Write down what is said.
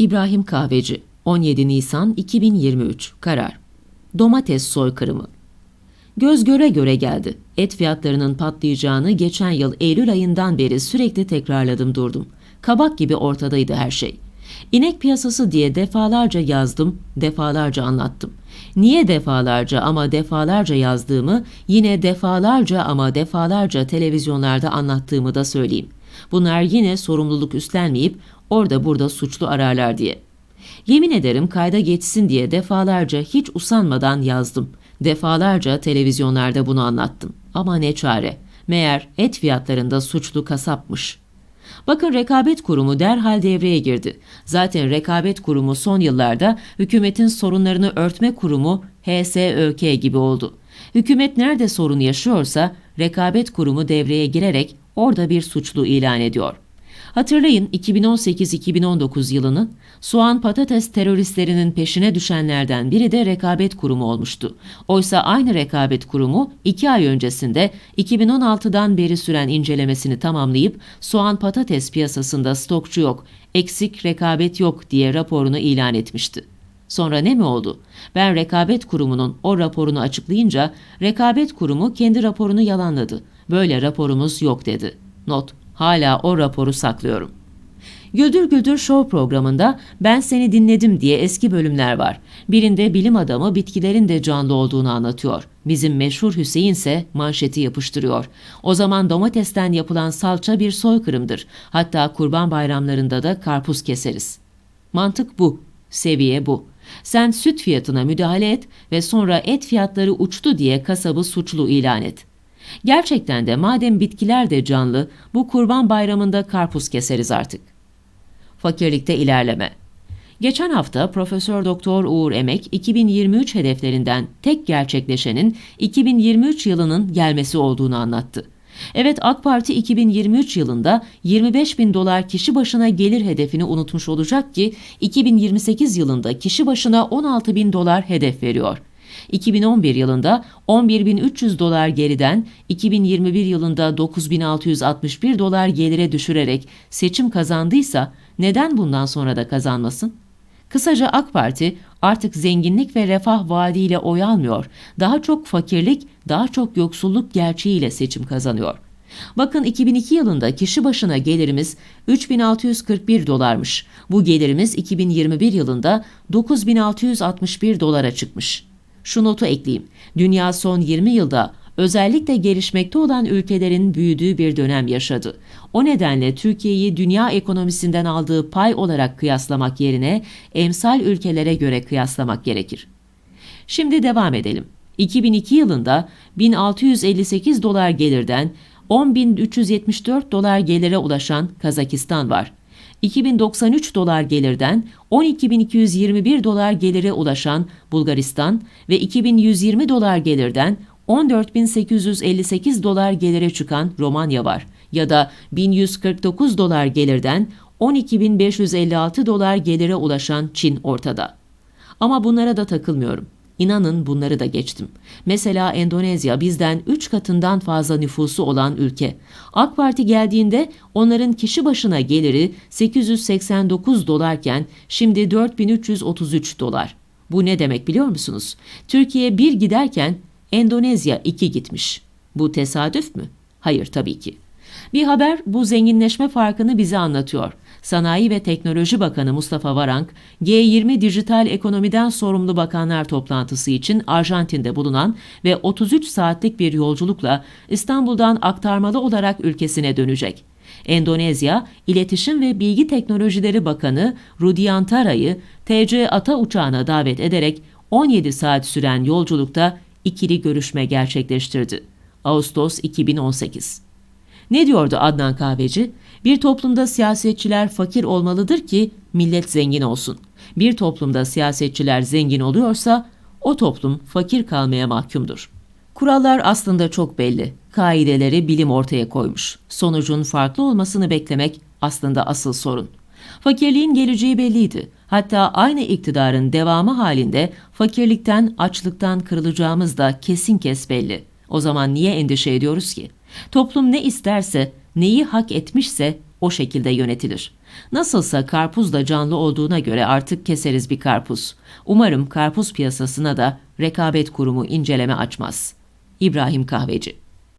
İbrahim Kahveci 17 Nisan 2023 Karar Domates soykırımı Göz göre göre geldi. Et fiyatlarının patlayacağını geçen yıl Eylül ayından beri sürekli tekrarladım durdum. Kabak gibi ortadaydı her şey. İnek piyasası diye defalarca yazdım, defalarca anlattım. Niye defalarca ama defalarca yazdığımı, yine defalarca ama defalarca televizyonlarda anlattığımı da söyleyeyim. Bunlar yine sorumluluk üstlenmeyip orada burada suçlu ararlar diye. Yemin ederim kayda geçsin diye defalarca hiç usanmadan yazdım. Defalarca televizyonlarda bunu anlattım. Ama ne çare. Meğer et fiyatlarında suçlu kasapmış. Bakın rekabet kurumu derhal devreye girdi. Zaten rekabet kurumu son yıllarda hükümetin sorunlarını örtme kurumu HSÖK gibi oldu. Hükümet nerede sorun yaşıyorsa rekabet kurumu devreye girerek orada bir suçlu ilan ediyor. Hatırlayın 2018-2019 yılını soğan patates teröristlerinin peşine düşenlerden biri de rekabet kurumu olmuştu. Oysa aynı rekabet kurumu 2 ay öncesinde 2016'dan beri süren incelemesini tamamlayıp soğan patates piyasasında stokçu yok, eksik rekabet yok diye raporunu ilan etmişti. Sonra ne mi oldu? Ben rekabet kurumunun o raporunu açıklayınca rekabet kurumu kendi raporunu yalanladı. Böyle raporumuz yok dedi. Not Hala o raporu saklıyorum. Güldür Güldür Show programında Ben Seni Dinledim diye eski bölümler var. Birinde bilim adamı bitkilerin de canlı olduğunu anlatıyor. Bizim meşhur Hüseyin ise manşeti yapıştırıyor. O zaman domatesten yapılan salça bir soykırımdır. Hatta kurban bayramlarında da karpuz keseriz. Mantık bu. Seviye bu. Sen süt fiyatına müdahale et ve sonra et fiyatları uçtu diye kasabı suçlu ilan et. Gerçekten de madem bitkiler de canlı, bu kurban bayramında karpuz keseriz artık. Fakirlikte ilerleme. Geçen hafta Profesör Doktor Uğur Emek 2023 hedeflerinden tek gerçekleşenin 2023 yılının gelmesi olduğunu anlattı. Evet AK Parti 2023 yılında 25 bin dolar kişi başına gelir hedefini unutmuş olacak ki 2028 yılında kişi başına 16 bin dolar hedef veriyor. 2011 yılında 11.300 dolar geriden 2021 yılında 9.661 dolar gelire düşürerek seçim kazandıysa neden bundan sonra da kazanmasın? Kısaca AK Parti artık zenginlik ve refah vaadiyle oy almıyor. Daha çok fakirlik, daha çok yoksulluk gerçeğiyle seçim kazanıyor. Bakın 2002 yılında kişi başına gelirimiz 3641 dolarmış. Bu gelirimiz 2021 yılında 9661 dolara çıkmış. Şu notu ekleyeyim. Dünya son 20 yılda özellikle gelişmekte olan ülkelerin büyüdüğü bir dönem yaşadı. O nedenle Türkiye'yi dünya ekonomisinden aldığı pay olarak kıyaslamak yerine emsal ülkelere göre kıyaslamak gerekir. Şimdi devam edelim. 2002 yılında 1658 dolar gelirden 10.374 dolar gelire ulaşan Kazakistan var. 2093 dolar gelirden 12.221 dolar gelire ulaşan Bulgaristan ve 2120 dolar gelirden 14.858 dolar gelire çıkan Romanya var ya da 1149 dolar gelirden 12.556 dolar gelire ulaşan Çin ortada. Ama bunlara da takılmıyorum. İnanın bunları da geçtim. Mesela Endonezya bizden 3 katından fazla nüfusu olan ülke. AK Parti geldiğinde onların kişi başına geliri 889 dolarken şimdi 4333 dolar. Bu ne demek biliyor musunuz? Türkiye bir giderken Endonezya iki gitmiş. Bu tesadüf mü? Hayır tabii ki. Bir haber bu zenginleşme farkını bize anlatıyor. Sanayi ve Teknoloji Bakanı Mustafa Varank, G20 Dijital Ekonomiden Sorumlu Bakanlar toplantısı için Arjantin'de bulunan ve 33 saatlik bir yolculukla İstanbul'dan aktarmalı olarak ülkesine dönecek. Endonezya, İletişim ve Bilgi Teknolojileri Bakanı Rudiantara'yı TC Ata uçağına davet ederek 17 saat süren yolculukta ikili görüşme gerçekleştirdi. Ağustos 2018 Ne diyordu Adnan Kahveci? Bir toplumda siyasetçiler fakir olmalıdır ki millet zengin olsun. Bir toplumda siyasetçiler zengin oluyorsa o toplum fakir kalmaya mahkumdur. Kurallar aslında çok belli. Kaideleri bilim ortaya koymuş. Sonucun farklı olmasını beklemek aslında asıl sorun. Fakirliğin geleceği belliydi. Hatta aynı iktidarın devamı halinde fakirlikten, açlıktan kırılacağımız da kesin kes belli. O zaman niye endişe ediyoruz ki? Toplum ne isterse, neyi hak etmişse O şekilde yönetilir. Nasılsa karpuz da canlı olduğuna göre artık keseriz bir karpuz. Umarım karpuz piyasasına da rekabet kurumu inceleme açmaz. İbrahim Kahveci